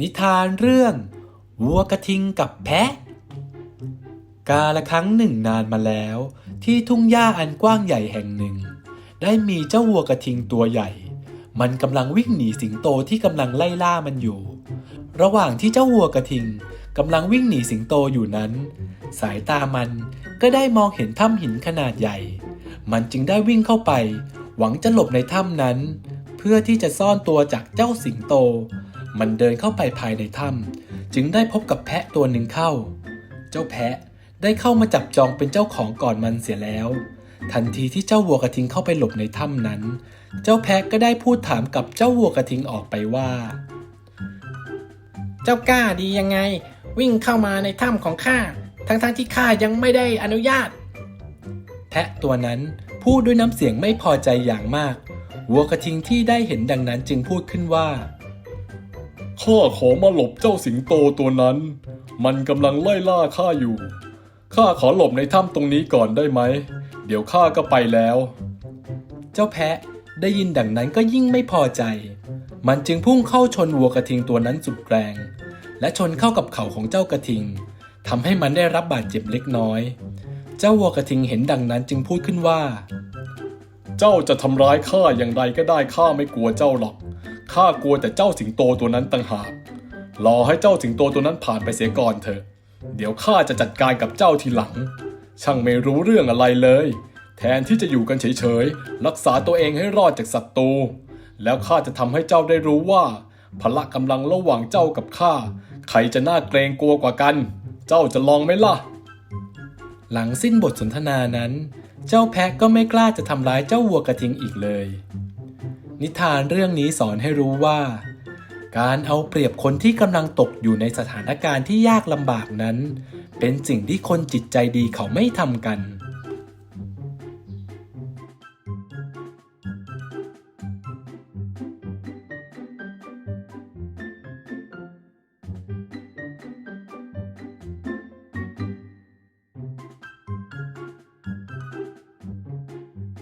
นิทานเรื่องวัวกระทิงกับแพะ กาละครั้งหนึ่งนานมาแล้ว ที่ทุ่งหญ้าอันกว้างใหญ่แห่งหนึ่ง ได้มีเจ้าวัวกระทิงตัวใหญ่ มันกำลังวิ่งหนีสิงโตที่กำลังไล่ล่ามันอยู่ ระหว่างที่เจ้าวัวกระทิงกำลังวิ่งหนีสิงโตอยู่นั้น สายตามันก็ได้มองเห็นถ้ำหินขนาดใหญ่ มันจึงได้วิ่งเข้าไป หวังจะหลบในถ้ำนั้น เพื่อที่จะซ่อนตัวจากเจ้าสิงโต มันเดินเข้าไปภายในถ้ำจึงได้พบกับแพะตัวหนึ่งเข้า เจ้าแพะได้เข้ามาจับจองเป็นเจ้าของก่อนมันเสียแล้ว ทันทีที่เจ้าวัวกระทิงเข้าไปหลบในถ้ำนั้น เจ้าแพะก็ได้พูดถามกับเจ้าวัวกระทิงออกไปว่า เจ้ากล้าดียังไง วิ่งเข้ามาในถ้ำของข้าทั้งๆทที่ข้ายังไม่ได้อนุญาต แพะตัวนั้นพูดด้วยน้ำเสียงไม่พอใจอย่างมาก วัวกระทิงที่ได้เห็นดังนั้นจึงพูดขึ้นว่า ข้าขอมาหลบเจ้าสิงโตตัวนั้น มันกำลังไล่ล่าข้าอยู่ ข้าขอหลบในถ้ำตรงนี้ก่อนได้ไหม เดี๋ยวข้าก็ไปแล้ว เจ้าแพะได้ยินดังนั้นก็ยิ่งไม่พอใจ มันจึงพุ่งเข้าชนวัวกระทิงตัวนั้นสุดแรง และชนเข้ากับเข่าของเจ้ากระทิงทำให้มันได้รับบาดเจ็บเล็กน้อย เจ้าวัวกระทิงเห็นดังนั้นจึงพูดขึ้นว่า เจ้าจะทำร้ายข้าอย่างไรก็ได้ข้าไม่กลัวเจ้าหรอก ข้ากลัวแต่เจ้าสิงโตตัวนั้นต่างหากรอให้เจ้าสิงโตตัวนั้นผ่านไปเสียก่อนเถอะ เดี๋ยวข้าจะจัดการกับเจ้าทีหลัง ช่างไม่รู้เรื่องอะไรเลย แทนที่จะอยู่กันเฉยๆ รักษาตัวเองให้รอดจากศัตรู แล้วข้าจะทำให้เจ้าได้รู้ว่า พละกำลังระหว่างเจ้ากับข้า ใครจะน่าเกรงกลัวกว่ากัน เจ้าจะลองไหมล่ะ หลังสิ้นบทสนทนานั้น เจ้าแพะก็ไม่กล้าจะทำร้ายเจ้าวัวกระทิงอีกเลย นิทานเรื่องนี้สอนให้รู้ว่า การเอาเปรียบคนที่กำลังตกอยู่ในสถานการณ์ที่ยากลำบากนั้น เป็นสิ่งที่คนจิตใจดีเขาไม่ทำกัน